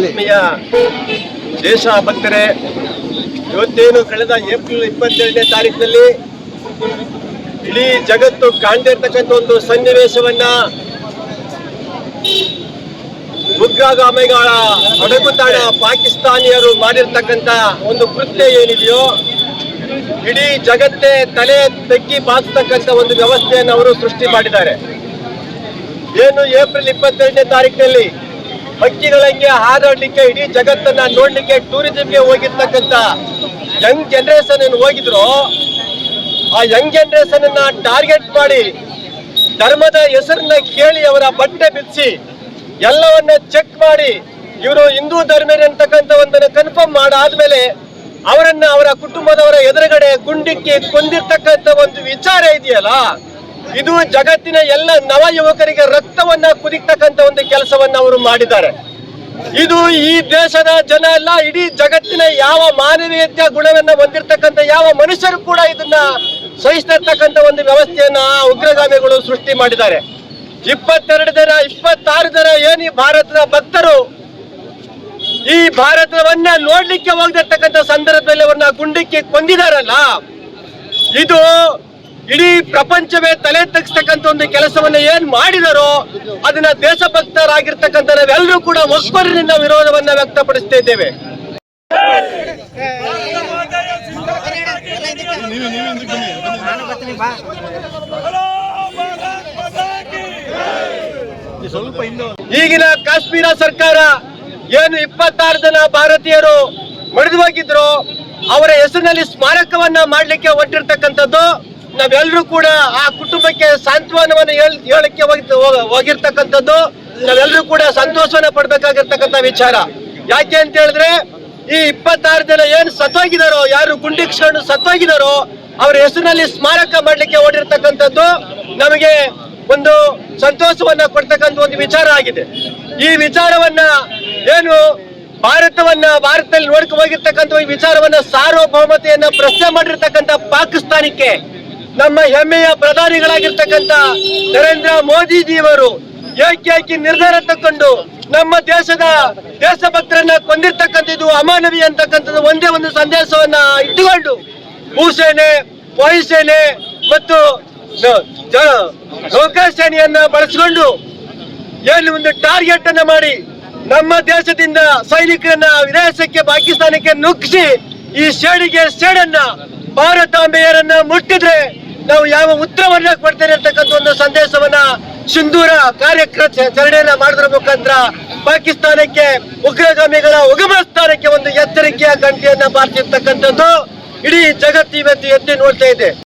ಆತ್ಮೀಯ ದೇಶ ಭಕ್ತರೇ ಇವತ್ತೇನು ಕಳೆದ ಏಪ್ರಿಲ್ ಇಪ್ಪತ್ತೆರಡನೇ ತಾರೀಕಿನಲ್ಲಿ ಇಡೀ ಜಗತ್ತು ಕಾಣ್ತಿರ್ತಕ್ಕಂಥ ಒಂದು ಸನ್ನಿವೇಶವನ್ನ ಉಗ್ರಗಾಮಿಗಳ ಅಡಗುತಾಣ ಪಾಕಿಸ್ತಾನಿಯರು ಮಾಡಿರ್ತಕ್ಕಂಥ ಒಂದು ಕೃತ್ಯ ಏನಿದೆಯೋ, ಇಡೀ ಜಗತ್ತೇ ತಲೆ ತಗ್ಗಿ ಬಾಗ್ತಕ್ಕಂಥ ಒಂದು ವ್ಯವಸ್ಥೆಯನ್ನು ಅವರು ಸೃಷ್ಟಿ ಮಾಡಿದ್ದಾರೆ. ಏನು ಏಪ್ರಿಲ್ ಇಪ್ಪತ್ತೆರಡನೇ ತಾರೀಕಿನಲ್ಲಿ ಹಕ್ಕಿಗಳಂಗೆ ಹಾರಾಡ್ಲಿಕ್ಕೆ ಇಡೀ ಜಗತ್ತನ್ನ ನೋಡ್ಲಿಕ್ಕೆ ಟೂರಿಸಂಗೆ ಹೋಗಿರ್ತಕ್ಕಂಥ ಯಂಗ್ ಜನರೇಷನ್ ಏನು ಹೋಗಿದ್ರು. ಆ ಯಂಗ್ ಜನರೇಷನ್ ಅನ್ನ ಟಾರ್ಗೆಟ್ ಮಾಡಿ ಧರ್ಮದ ಹೆಸರನ್ನ ಕೇಳಿ ಅವರ ಬಟ್ಟೆ ಬಿಚ್ಚಿ ಎಲ್ಲವನ್ನ ಚೆಕ್ ಮಾಡಿ ಇವರು ಹಿಂದೂ ಧರ್ಮರಿ ಅಂತಕ್ಕಂಥ ಒಂದನ್ನು ಕನ್ಫರ್ಮ್ ಮಾಡಾದ್ಮೇಲೆ ಅವರನ್ನ ಅವರ ಕುಟುಂಬದವರ ಎದುರುಗಡೆ ಗುಂಡಿಕ್ಕಿ ಕೊಂದಿರ್ತಕ್ಕಂಥ ಒಂದು ವಿಚಾರ ಇದೆಯಲ್ಲ? ಇದು ಜಗತ್ತಿನ ಎಲ್ಲ ನವ ಯುವಕರಿಗೆ ರಕ್ತವನ್ನ ಕುದಿತಕ್ಕಂತ ಒಂದು ಕೆಲಸವನ್ನ ಅವರು ಮಾಡಿದ್ದಾರೆ. ಇದು ಈ ದೇಶದ ಜನ ಅಲ್ಲ, ಇಡೀ ಜಗತ್ತಿನ ಯಾವ ಮಾನವೀಯತೆಯ ಗುಣವನ್ನ ಹೊಂದಿರತಕ್ಕಂತ ಯಾವ ಮನುಷ್ಯರು ಕೂಡ ಇದನ್ನ ಸಹಿಸ್ತಿರ್ತಕ್ಕಂಥ ಒಂದು ವ್ಯವಸ್ಥೆಯನ್ನ ಉಗ್ರಗಾಮಿಗಳು ಸೃಷ್ಟಿ ಮಾಡಿದ್ದಾರೆ. ಇಪ್ಪತ್ತೆರಡು ಜನ ಇಪ್ಪತ್ತಾರು ಜನ ಏನು ಭಾರತದ ಭಕ್ತರು ಈ ಭಾರತವನ್ನ ನೋಡ್ಲಿಕ್ಕೆ ಹೋಗ್ದಿರ್ತಕ್ಕಂಥ ಸಂದರ್ಭದಲ್ಲಿ ಅವ್ರನ್ನ ಗುಂಡಿಕ್ಕೆ ಕೊಂದಿದಾರಲ್ಲ, ಇದು ಇಡೀ ಪ್ರಪಂಚವೇ ತಲೆ ತಗ್ಸ್ತಕ್ಕಂಥ ಒಂದು ಕೆಲಸವನ್ನ ಏನ್ ಮಾಡಿದರೋ ಅದನ್ನ ದೇಶಭಕ್ತರಾಗಿರ್ತಕ್ಕಂಥ ನಾವೆಲ್ಲರೂ ಕೂಡ ಒಬ್ಬರಿನಿಂದ ವಿರೋಧವನ್ನ ವ್ಯಕ್ತಪಡಿಸ್ತಾ ಇದ್ದೇವೆ. ಈಗಿನ ಕಾಶ್ಮೀರ ಸರ್ಕಾರ ಏನು ಇಪ್ಪತ್ತಾರು ಜನ ಭಾರತೀಯರು ಮಡಿದು ಹೋಗಿದ್ರು ಅವರ ಹೆಸರಿನಲ್ಲಿ ಸ್ಮಾರಕವನ್ನ ಮಾಡಲಿಕ್ಕೆ ಹೊಟ್ಟಿರ್ತಕ್ಕಂಥದ್ದು ನಾವೆಲ್ಲರೂ ಕೂಡ ಆ ಕುಟುಂಬಕ್ಕೆ ಸಾಂತ್ವನವನ್ನು ಹೇಳ್- ಹೇಳಕ್ಕೆ ಹೋಗಿ- ಹೋಗ- ಹೋಗಿರ್ತಕ್ಕಂಥದ್ದು ನಾವೆಲ್ಲರೂ ಕೂಡ ಸಂತೋಷವನ್ನ ಪಡ್ಬೇಕಾಗಿರ್ತಕ್ಕಂಥ ವಿಚಾರ. ಯಾಕೆ ಅಂತ ಹೇಳಿದ್ರೆ, ಈ ಇಪ್ಪತ್ತಾರು ಜನ ಏನು ಸತ್ತೋಗಿದಾರೋ, ಯಾರು ಗುಂಡಿಕ್ಷಣು ಸತ್ತೋಗಿದಾರೋ, ಅವ್ರ ಹೆಸರಿನಲ್ಲಿ ಸ್ಮಾರಕ ಮಾಡ್ಲಿಕ್ಕೆ ಓಡಿರ್ತಕ್ಕಂಥದ್ದು ನಮಗೆ ಒಂದು ಸಂತೋಷವನ್ನ ಕೊಡ್ತಕ್ಕಂಥ ಒಂದು ವಿಚಾರ ಆಗಿದೆ. ಈ ವಿಚಾರವನ್ನ ಏನು ಭಾರತವನ್ನ, ಭಾರತದಲ್ಲಿ ನೋಡ್ಕೊ ಹೋಗಿರ್ತಕ್ಕಂಥ ವಿಚಾರವನ್ನ ಸಾರ್ವಭೌಮತೆಯನ್ನ ಪ್ರಶ್ನೆ ಮಾಡಿರ್ತಕ್ಕಂಥ ಪಾಕಿಸ್ತಾನಕ್ಕೆ ನಮ್ಮ ಹೆಮ್ಮೆಯ ಪ್ರಧಾನಿಗಳಾಗಿರ್ತಕ್ಕಂಥ ನರೇಂದ್ರ ಮೋದಿಜಿಯವರು ಏಕೆ ನಿರ್ಧಾರ ತಕೊಂಡು ನಮ್ಮ ದೇಶದ ದೇಶಭಕ್ತರನ್ನ ಕೊಂದಿರ್ತಕ್ಕಂಥದ್ದು ಅಮಾನವೀಯ ಅಂತಕ್ಕಂಥದ್ದು ಒಂದೇ ಒಂದು ಸಂದೇಶವನ್ನ ಇಟ್ಟುಕೊಂಡು ಭೂಸೇನೆ, ವಾಯುಸೇನೆ ಮತ್ತು ನೌಕಾಸೇನೆಯನ್ನ ಬಳಸಿಕೊಂಡು ಏನು ಒಂದು ಟಾರ್ಗೆಟ್ ಅನ್ನ ಮಾಡಿ ನಮ್ಮ ದೇಶದಿಂದ ಸೈನಿಕರನ್ನ ವಿದೇಶಕ್ಕೆ ಪಾಕಿಸ್ತಾನಕ್ಕೆ ನುಗ್ಗಿಸಿ ಈ ಶೇಡಿಗೆ ಸೇಡನ್ನ ಭಾರತಾಂಬೆಯರನ್ನ ಮುಟ್ಟಿದ್ರೆ ನಾವು ಯಾವ ಉತ್ತರವನ್ನ ಕೊಡ್ತೇನೆ ಅಂತಕ್ಕಂಥ ಒಂದು ಸಂದೇಶವನ್ನ ಸಿಂಧೂರ ಕಾರ್ಯಾಚರಣೆಯನ್ನ ಮಾಡಿದ್ರ ಮುಖಾಂತರ ಪಾಕಿಸ್ತಾನಕ್ಕೆ ಉಗ್ರಗಾಮಿಗಳ ಉಗಮ ಸ್ಥಾನಕ್ಕೆ ಒಂದು ಎಚ್ಚರಿಕೆಯ ಗಂಟೆಯನ್ನ ಬಾರಿಸಿರ್ತಕ್ಕಂಥದ್ದು ಇಡೀ ಜಗತ್ತು ಇವತ್ತು ಎತ್ತಿ ನೋಡ್ತಾ ಇದೆ.